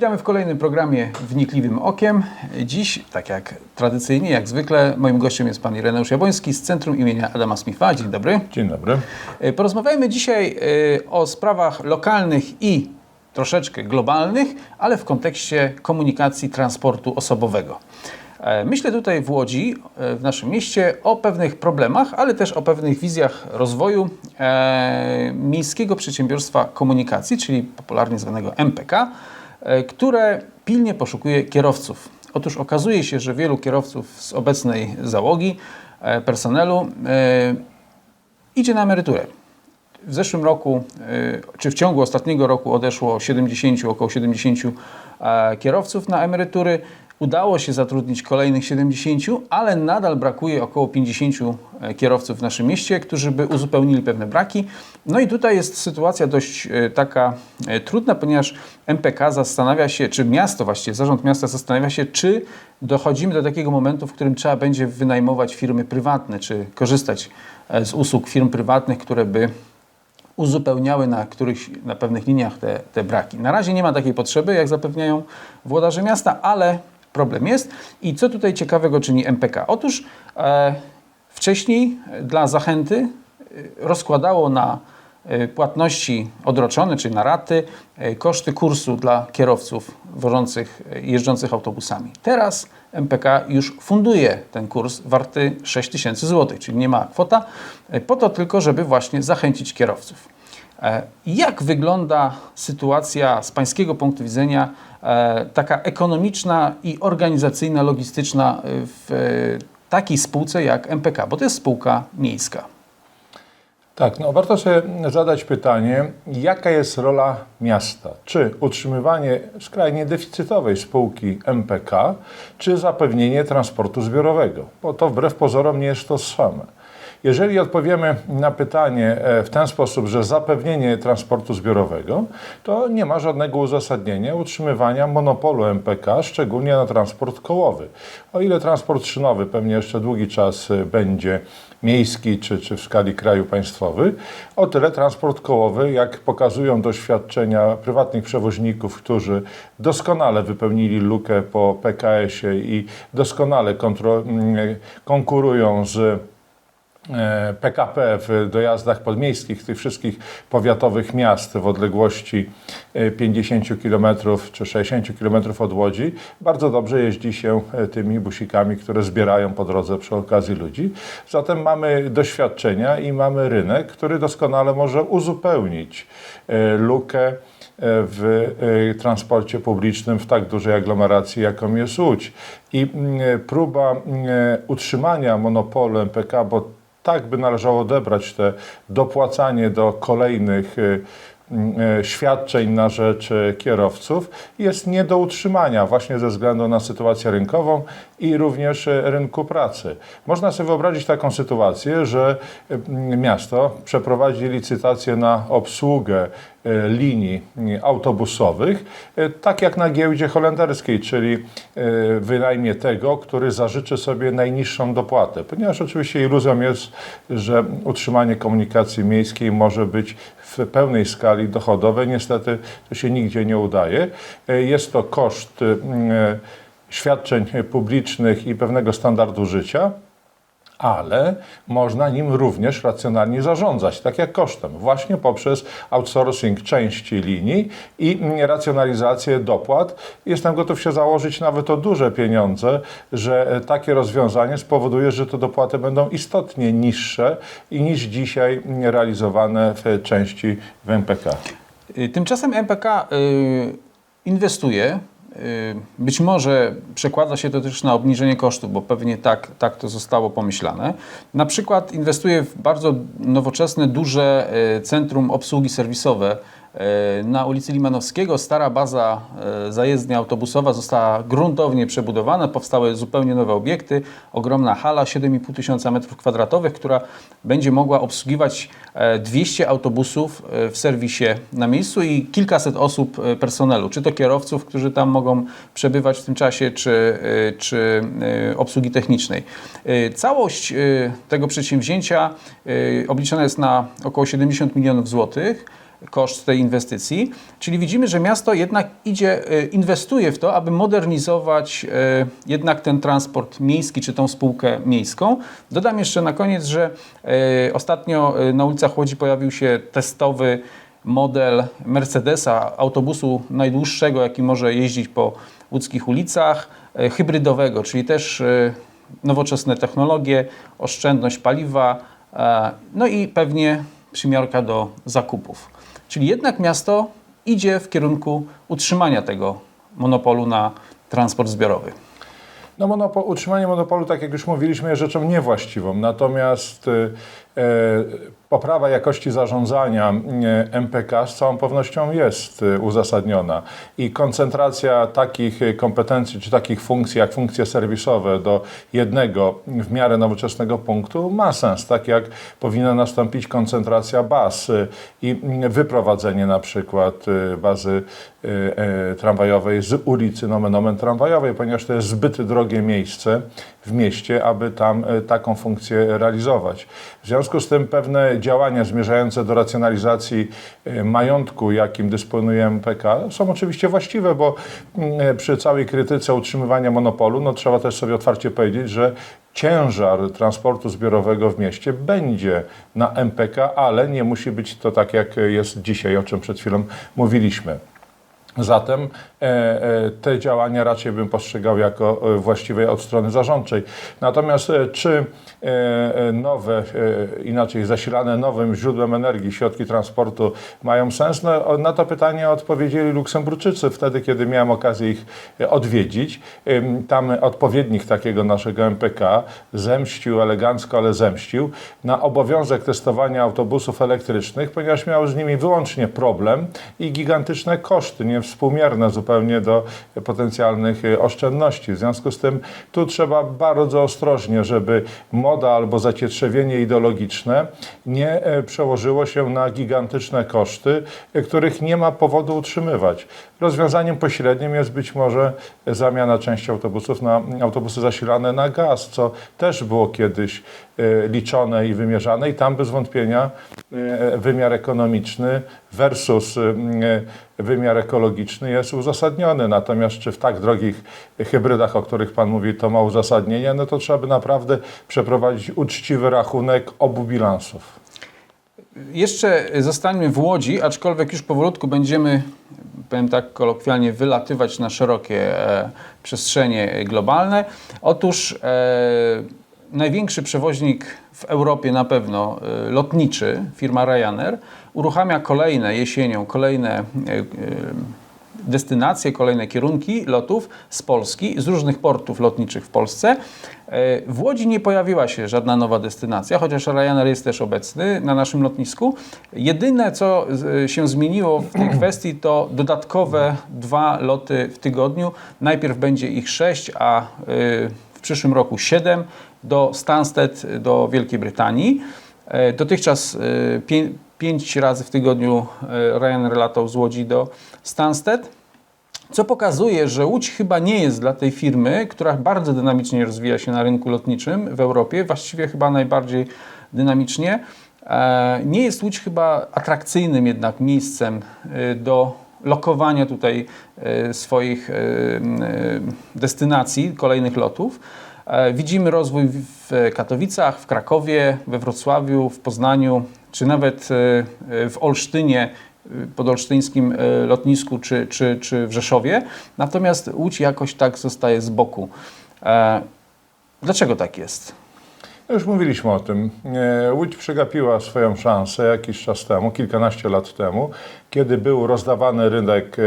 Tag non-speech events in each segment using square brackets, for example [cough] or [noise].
Witamy w kolejnym programie Wnikliwym Okiem. Dziś, tak jak tradycyjnie, jak zwykle, moim gościem jest pan Ireneusz Jabłoński z Centrum imienia Adama Smitha. Dzień dobry. Dzień dobry. E, Porozmawiajmy dzisiaj e, o sprawach lokalnych i troszeczkę globalnych, ale w kontekście komunikacji transportu osobowego. E, Myślę tutaj w Łodzi, w naszym mieście, o pewnych problemach, ale też o pewnych wizjach rozwoju Miejskiego Przedsiębiorstwa Komunikacji, czyli popularnie zwanego MPK, które pilnie poszukuje kierowców. Otóż okazuje się, że wielu kierowców z obecnej załogi, e, personelu e, idzie na emeryturę. W zeszłym roku, czy w ciągu ostatniego roku odeszło 70, około 70 e, kierowców na emerytury. Udało się zatrudnić kolejnych 70, ale nadal brakuje około 50 e, kierowców w naszym mieście, którzy by uzupełnili pewne braki. No i tutaj jest sytuacja dość e, taka e, trudna, ponieważ MPK zastanawia się, czy miasto właściwie, zarząd miasta zastanawia się, czy dochodzimy do takiego momentu, w którym trzeba będzie wynajmować firmy prywatne, czy korzystać z usług firm prywatnych, które by uzupełniały na, których, na pewnych liniach te, te braki. Na razie nie ma takiej potrzeby, jak zapewniają włodarze miasta, ale problem jest. I co tutaj ciekawego czyni MPK? Otóż e, wcześniej dla zachęty e, rozkładało na e, płatności odroczone, czyli na raty, e, koszty kursu dla kierowców wożących, jeżdżących autobusami. Teraz MPK już funduje ten kurs warty 6 tysięcy złotych, czyli nie ma kwota, po to tylko, żeby właśnie zachęcić kierowców. E, Jak wygląda sytuacja z Pańskiego punktu widzenia, e, taka ekonomiczna i organizacyjna, logistyczna e, w takiej spółce jak MPK, bo to jest spółka miejska? Tak, no warto sobie zadać pytanie, jaka jest rola miasta? Czy utrzymywanie skrajnie deficytowej spółki MPK, czy zapewnienie transportu zbiorowego? Bo to wbrew pozorom nie jest to same. Jeżeli odpowiemy na pytanie e, w ten sposób, że zapewnienie transportu zbiorowego, to nie ma żadnego uzasadnienia utrzymywania monopolu MPK, szczególnie na transport kołowy. O ile transport szynowy pewnie jeszcze długi czas e, będzie miejski czy, czy w skali kraju państwowy, o tyle transport kołowy, jak pokazują doświadczenia prywatnych przewoźników, którzy doskonale wypełnili lukę po PKS-ie i doskonale kontro- mm, konkurują z e, PKP w dojazdach podmiejskich tych wszystkich powiatowych miast w odległości e, 50 km czy 60 km od Łodzi, bardzo dobrze jeździ się e, tymi busikami, które zbierają po drodze przy okazji ludzi. Zatem mamy doświadczenia i mamy rynek, który doskonale może uzupełnić e, lukę e, w e, transporcie publicznym w tak dużej aglomeracji, jaką jest Łódź. I mm, próba mm, utrzymania monopolu MPK, bo tak by należało odebrać te dopłacanie do kolejnych y, świadczeń na rzecz y, kierowców jest nie do utrzymania właśnie ze względu na sytuację rynkową i również y, rynku pracy. Można sobie wyobrazić taką sytuację, że y, miasto przeprowadzi licytację na obsługę linii y, autobusowych, tak jak na giełdzie holenderskiej, czyli wynajmie tego, który zażyczy sobie najniższą dopłatę. Ponieważ oczywiście iluzją jest, że utrzymanie komunikacji miejskiej może być w pełnej skali dochodowe. Niestety to się nigdzie nie udaje. Y, Jest to koszt y, y, świadczeń publicznych i pewnego standardu życia ale można nim również racjonalnie zarządzać, tak jak kosztem, właśnie poprzez outsourcing części linii i racjonalizację dopłat. Jestem gotów się założyć nawet o duże pieniądze, że takie rozwiązanie spowoduje, że te dopłaty będą istotnie niższe i niż dzisiaj realizowane w części w MPK. Y, Tymczasem MPK y, inwestuje. Y, Być może przekłada się to też na obniżenie kosztów, bo pewnie tak, tak to zostało pomyślane. Na przykład inwestuje w bardzo nowoczesne, duże y, centrum obsługi serwisowe na ulicy Limanowskiego. Stara baza y, zajezdnia autobusowa została gruntownie przebudowana, powstały zupełnie nowe obiekty, ogromna hala 7,5 tysiąca metrów kwadratowych, która będzie mogła obsługiwać e, 200 autobusów e, w serwisie na miejscu i kilkaset osób e, personelu, czy to kierowców, którzy tam mogą przebywać w tym czasie, czy, e, czy e, obsługi technicznej. E, Całość e, tego przedsięwzięcia e, obliczona jest na około 70 milionów złotych. Koszt tej inwestycji. Czyli widzimy, że miasto jednak idzie, e, inwestuje w to, aby modernizować e, jednak ten transport miejski czy tą spółkę miejską. Dodam jeszcze na koniec, że e, ostatnio na ulicach Łodzi pojawił się testowy model Mercedesa, autobusu najdłuższego, jaki może jeździć po łódzkich ulicach, hybrydowego, czyli też nowoczesne technologie, oszczędność paliwa, no i pewnie przymiarka do zakupów. Czyli jednak miasto idzie w kierunku utrzymania tego monopolu na transport zbiorowy. No utrzymanie monopolu, tak jak już mówiliśmy, jest rzeczą niewłaściwą. Natomiast y, poprawa jakości zarządzania e, MPK z całą pewnością jest y, uzasadniona. I koncentracja takich kompetencji czy takich funkcji, jak funkcje serwisowe do jednego w miarę nowoczesnego punktu ma sens. Tak jak powinna nastąpić koncentracja baz i wyprowadzenie na przykład bazy e, tramwajowej z ulicy nomen omen tramwajowej, ponieważ to jest zbyt drogie miejsce w mieście, aby tam e, taką funkcję realizować. W związku z tym pewne działania zmierzające do racjonalizacji e, majątku, jakim dysponuje MPK, są oczywiście właściwe, bo mm, e, przy całej krytyce utrzymywania monopolu, no trzeba też sobie otwarcie powiedzieć, że ciężar transportu zbiorowego w mieście będzie na MPK, ale nie musi być to tak, jak jest dzisiaj, o czym przed chwilą mówiliśmy. Zatem e, e, te działania raczej bym postrzegał jako e, właściwe od strony zarządczej. Natomiast czy nowe, inaczej zasilane nowym źródłem energii środki transportu mają sens? No, na to pytanie odpowiedzieli Luksemburczycy wtedy, kiedy miałem okazję ich odwiedzić. Tam odpowiednik takiego naszego MPK zemścił elegancko, ale zemścił na obowiązek testowania autobusów elektrycznych, ponieważ miał z nimi wyłącznie problem i gigantyczne koszty, niewspółmierne zupełnie do potencjalnych e, oszczędności. W związku z tym tu trzeba bardzo ostrożnie, żeby moda albo zacietrzewienie ideologiczne nie e, przełożyło się na gigantyczne koszty, e, których nie ma powodu utrzymywać. Rozwiązaniem pośrednim jest być może zamiana części autobusów na autobusy zasilane na gaz, co też było kiedyś liczone i wymierzane i tam bez wątpienia wymiar ekonomiczny versus wymiar ekologiczny jest uzasadniony. Natomiast czy w tak drogich hybrydach, o których Pan mówi, to ma uzasadnienie, no to trzeba by naprawdę przeprowadzić uczciwy rachunek obu bilansów. Jeszcze zostańmy w Łodzi, aczkolwiek już powolutku będziemy, powiem tak kolokwialnie, wylatywać na szerokie e, przestrzenie globalne. Otóż e, największy przewoźnik w Europie na pewno, e, lotniczy, firma Ryanair, uruchamia kolejne jesienią, kolejne e, e, destynacje, kolejne kierunki lotów z Polski, z różnych portów lotniczych w Polsce. W Łodzi nie pojawiła się żadna nowa destynacja, chociaż Ryanair jest też obecny na naszym lotnisku. Jedyne, co się zmieniło w tej kwestii, to dodatkowe dwa loty w tygodniu. Najpierw będzie ich sześć, a y, w przyszłym roku siedem do Stansted, do Wielkiej Brytanii. E, Dotychczas pię- pięć razy w tygodniu y, Ryanair latał z Łodzi do Stansted. Co pokazuje, że Łódź chyba nie jest dla tej firmy, która bardzo dynamicznie rozwija się na rynku lotniczym w Europie, właściwie chyba najbardziej dynamicznie. E, Nie jest Łódź chyba atrakcyjnym jednak miejscem e, do lokowania tutaj e, swoich e, e, destynacji, kolejnych lotów. E, Widzimy rozwój w- Katowicach, w Krakowie, we Wrocławiu, w Poznaniu, czy nawet e, e, w Olsztynie, podolsztyńskim e, lotnisku, czy, czy, czy w Rzeszowie. Natomiast Łódź jakoś tak zostaje z boku. Dlaczego tak jest? No Już mówiliśmy o tym. Łódź przegapiła swoją szansę jakiś czas temu, kilkanaście lat temu, kiedy był rozdawany rynek e,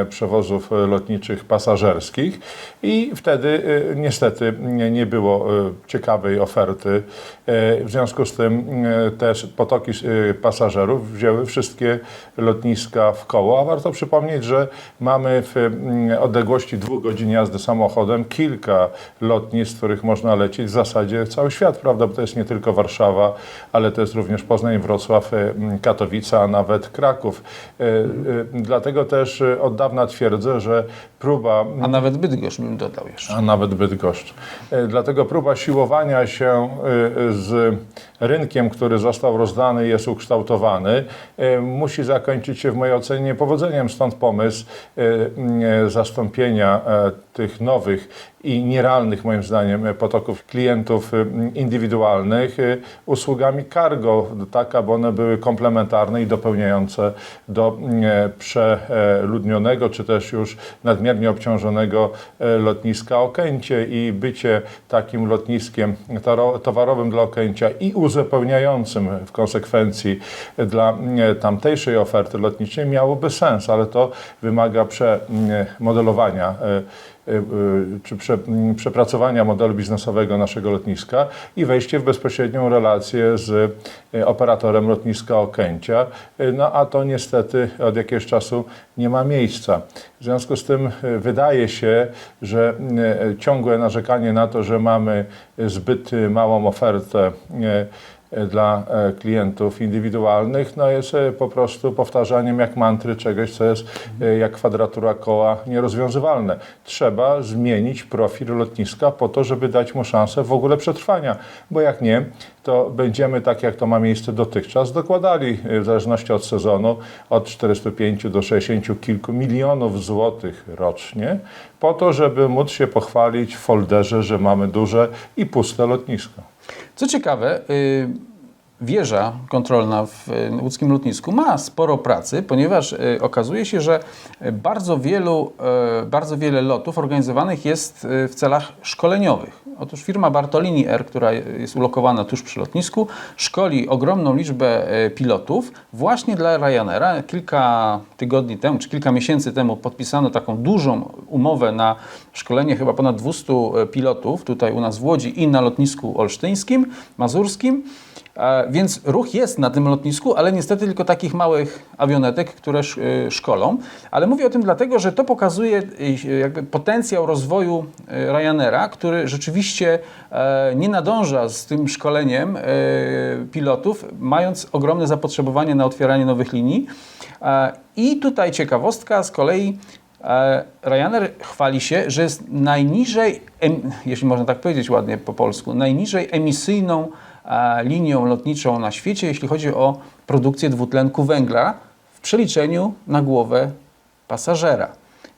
e, przewozów e, lotniczych pasażerskich i wtedy niestety nie- było ciekawej oferty. W związku z tym też potoki pasażerów wzięły wszystkie lotniska w koło, a warto przypomnieć, że mamy w mm, odległości dwóch godzin jazdy samochodem kilka lotnisk, z których można lecieć w zasadzie cały świat, prawda? Bo to jest nie tylko Warszawa, ale to jest również Poznań, Wrocław, e, m, Katowice, a nawet Kraków. E, e, Dlatego też e, od dawna twierdzę, że próba A nawet Bydgoszcz bym dodał jeszcze. a nawet Bydgoszcz. Dlatego próba siłowania się z rynkiem, który został rozdany i jest ukształtowany, musi zakończyć się w mojej ocenie powodzeniem. Stąd pomysł zastąpienia e, tych nowych i nierealnych moim zdaniem e, potoków klientów e, indywidualnych e, usługami cargo, tak aby one były komplementarne i dopełniające do m, e, przeludnionego czy też już nadmiernie obciążonego lotniska Okęcie i bycie takim lotniskiem towarowym dla Okęcia i uzupełniającym w konsekwencji dla e, tamtejszej oferty lotniczej miałoby sens, ale to wymaga przemodelowania czy prze, m, przepracowania modelu biznesowego naszego lotniska i wejście w bezpośrednią relację z e, operatorem lotniska Okęcia. No a to niestety od jakiegoś czasu nie ma miejsca. W związku z tym wydaje się, że ciągłe narzekanie na to, że mamy zbyt małą ofertę dla e, klientów indywidualnych, no jest e, po prostu powtarzaniem jak mantry czegoś, co jest e, jak kwadratura koła nierozwiązywalne. Trzeba zmienić profil lotniska po to, żeby dać mu szansę w ogóle przetrwania, bo jak nie, to będziemy tak jak to ma miejsce dotychczas dokładali e, w zależności od sezonu od 405 do 60 kilku milionów złotych rocznie po to, żeby móc się pochwalić w folderze, że mamy duże i puste lotnisko. Co ciekawe, y, wieża kontrolna w y, łódzkim lotnisku ma sporo pracy, ponieważ y, okazuje się, że bardzo, wielu, y, bardzo wiele lotów organizowanych jest w celach szkoleniowych. Otóż firma Bartolini Air, która jest ulokowana tuż przy lotnisku, szkoli ogromną liczbę pilotów właśnie dla Ryanaira. Kilka tygodni temu, czy kilka miesięcy temu podpisano taką dużą umowę na szkolenie chyba ponad 200 pilotów tutaj u nas w Łodzi i na lotnisku olsztyńskim, mazurskim. Więc ruch jest na tym lotnisku, ale niestety tylko takich małych awionetek, które y, szkolą. Ale mówię o tym dlatego, że to pokazuje y, jakby potencjał rozwoju y, Ryanaira, który rzeczywiście e, nie nadąża z tym szkoleniem e, pilotów, mając ogromne zapotrzebowanie na otwieranie nowych linii. E, I tutaj ciekawostka z kolei. Ryanair chwali się, że jest najniżej, jeśli można tak powiedzieć ładnie po polsku, najniżej emisyjną linią lotniczą na świecie, jeśli chodzi o produkcję dwutlenku węgla w przeliczeniu na głowę pasażera.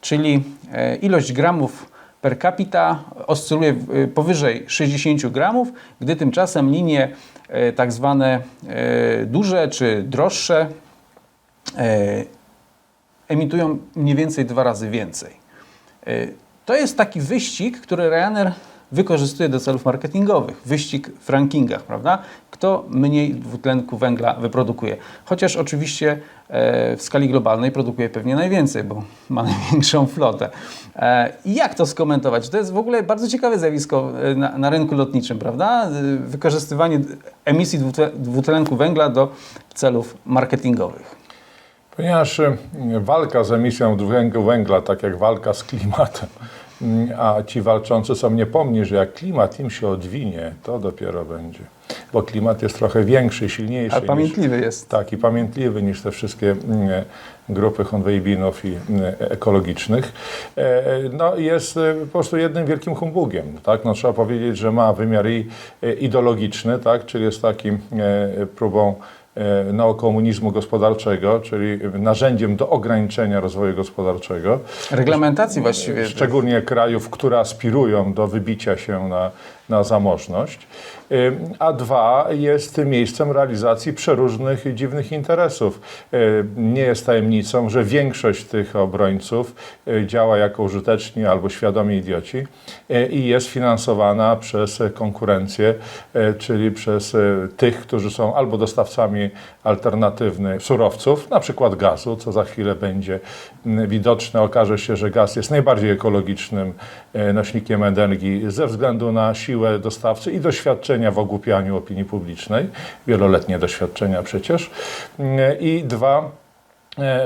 Czyli e, ilość gramów per capita oscyluje w- powyżej 60 gramów, gdy tymczasem linie e, tak zwane e, duże czy droższe e, emitują mniej więcej dwa razy więcej. To jest taki wyścig, który Ryanair wykorzystuje do celów marketingowych. Wyścig w rankingach, prawda? Kto mniej dwutlenku węgla wyprodukuje. Chociaż oczywiście e, w skali globalnej produkuje pewnie najwięcej, bo ma [laughs] największą flotę. E, I jak to skomentować? To jest w ogóle bardzo ciekawe zjawisko e, na, na rynku lotniczym, prawda? Wykorzystywanie emisji dwutle- dwutlenku węgla do celów marketingowych. Ponieważ walka z emisją dwutlenku węgla, tak jak walka z klimatem, a ci walczący są niepomni, że jak klimat im się odwinie, to dopiero będzie. Bo klimat jest trochę większy, silniejszy. Ale niż- pamiętliwy jest. Tak, i pamiętliwy niż te wszystkie mm, grupy honwejbinów i mm, ekologicznych. E, No, jest e, po prostu jednym wielkim humbugiem. Tak? No, trzeba powiedzieć, że ma wymiar i e, ideologiczny, tak? czyli jest takim próbą neokomunizmu gospodarczego, czyli narzędziem do ograniczenia rozwoju gospodarczego. Reglamentacji właściwie. Szczególnie krajów, które aspirują do wybicia się na, na zamożność. A dwa jest miejscem realizacji przeróżnych dziwnych interesów. Nie jest tajemnicą, że większość tych obrońców y, działa jako użyteczni albo świadomi idioci y, i jest finansowana przez konkurencję, y, czyli przez tych, którzy są albo dostawcami alternatywnych surowców, na przykład gazu, co za chwilę będzie widoczne. Okaże się, że gaz jest najbardziej ekologicznym e, nośnikiem energii ze względu na siłę dostawcy i doświadczenia w ogłupianiu opinii publicznej, wieloletnie doświadczenia przecież. I dwa,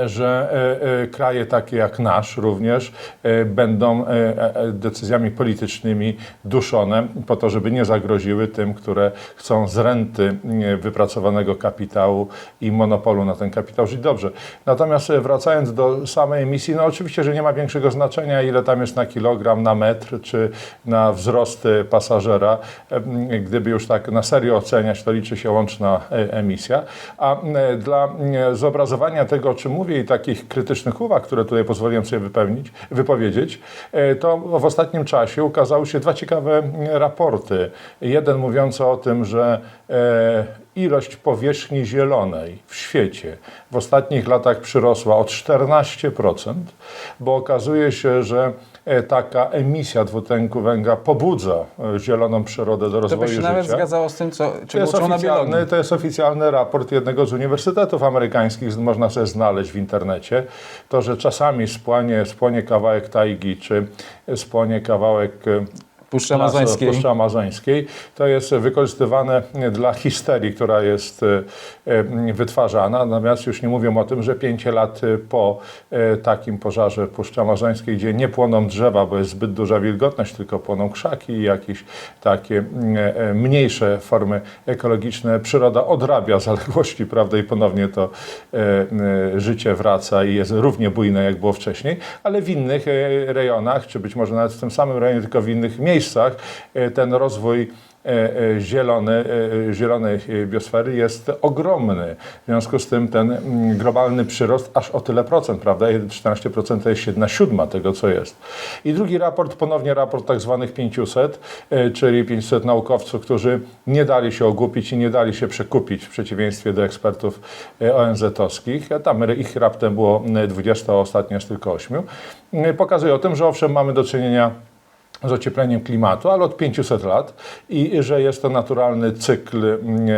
że e, e, kraje takie jak nasz również e, będą e, e, decyzjami politycznymi duszone po to, żeby nie zagroziły tym, które chcą z renty e, wypracowanego kapitału i monopolu na ten kapitał żyć dobrze. Natomiast e, wracając do samej emisji, no oczywiście, że nie ma większego znaczenia, ile tam jest na kilogram, na metr, czy na wzrost e, pasażera. E, Gdyby już tak na serio oceniać, to liczy się łączna e, emisja. A e, dla e, zobrazowania tego, czym mówię i takich krytycznych uwag, które tutaj pozwoliłem sobie wypełnić, wypowiedzieć, e, to w ostatnim czasie ukazały się dwa ciekawe e, raporty. Jeden mówiący o tym, że e, ilość powierzchni zielonej w świecie w ostatnich latach przyrosła o 14%, bo okazuje się, że taka emisja dwutlenku węgla pobudza e, zieloną przyrodę do To rozwoju by się życia. nawet zgadzało z tym, co, To czego jest, uczą na oficjalny, to jest oficjalny raport jednego z uniwersytetów amerykańskich, można sobie znaleźć w internecie. To, że czasami spłonie, spłonie kawałek tajgi, czy spłonie kawałek e, Puszczy Amazońskiej. Puszczy Amazońskiej, to jest wykorzystywane dla histerii, która jest e, e, wytwarzana. Natomiast już nie mówią o tym, że pięć lat e, po takim pożarze Puszczy Amazońskiej, gdzie nie płoną drzewa, bo jest zbyt duża wilgotność, tylko płoną krzaki i jakieś takie mm, mniejsze formy ekologiczne, przyroda odrabia zaległości, prawda, i ponownie to życie wraca i jest równie bujne, jak było wcześniej, ale w innych rejonach, czy być może nawet w tym samym rejonie, tylko w innych miejscach, e, ten rozwój e, e, zielony, zielonej biosfery jest ogromny. W związku z tym ten mm, globalny przyrost aż o tyle procent, prawda? 14% to jest jedna siódma tego, co jest. I drugi raport, ponownie raport tak zwanych 500, e, czyli 500 naukowców, którzy nie dali się ogłupić i nie dali się przekupić w przeciwieństwie do ekspertów ONZ-owskich. Tam ich raptem było e, 20, a ostatnio jest tylko 8. E, Pokazuje o tym, że owszem, mamy do czynienia z ociepleniem klimatu, ale od 500 lat i że jest to naturalny cykl mm,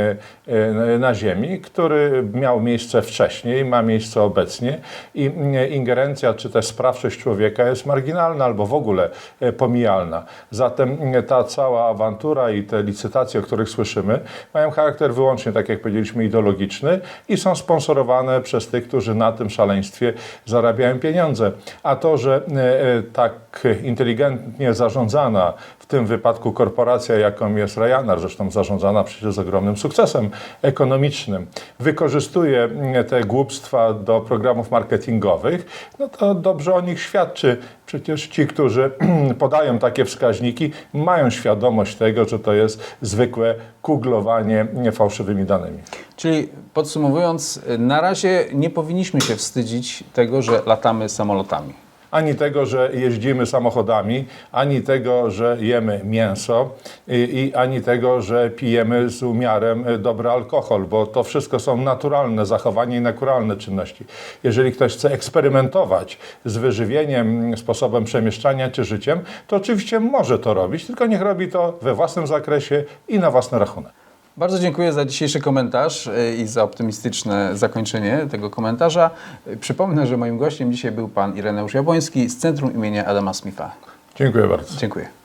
e, na Ziemi, który miał miejsce wcześniej, ma miejsce obecnie i mm, ingerencja czy też sprawczość człowieka jest marginalna albo w ogóle e, pomijalna. Zatem mm, ta cała awantura i te licytacje, o których słyszymy, mają charakter wyłącznie, tak jak powiedzieliśmy, ideologiczny i są sponsorowane przez tych, którzy na tym szaleństwie zarabiają pieniądze. A to, że e, e, tak inteligentnie zarządzana, w tym wypadku korporacja, jaką jest Ryanair, zresztą zarządzana przecież z ogromnym sukcesem ekonomicznym, wykorzystuje mm, te głupstwa do programów marketingowych, no to dobrze o nich świadczy. Przecież ci, którzy [clears throat] podają takie wskaźniki, mają świadomość tego, że to jest zwykłe kuglowanie fałszywymi danymi. Czyli podsumowując, na razie nie powinniśmy się wstydzić tego, że latamy samolotami. Ani tego, że jeździmy samochodami, ani tego, że jemy mięso i, i ani tego, że pijemy z umiarem e, dobry alkohol, bo to wszystko są naturalne zachowania i naturalne czynności. Jeżeli ktoś chce eksperymentować z wyżywieniem, sposobem przemieszczania czy życiem, to oczywiście może to robić, tylko niech robi to we własnym zakresie i na własny rachunek. Bardzo dziękuję za dzisiejszy komentarz y, i za optymistyczne zakończenie tego komentarza. Y, Przypomnę, że moim gościem dzisiaj był pan Ireneusz Jabłoński z Centrum imienia Adama Smitha. Dziękuję bardzo. Dziękuję.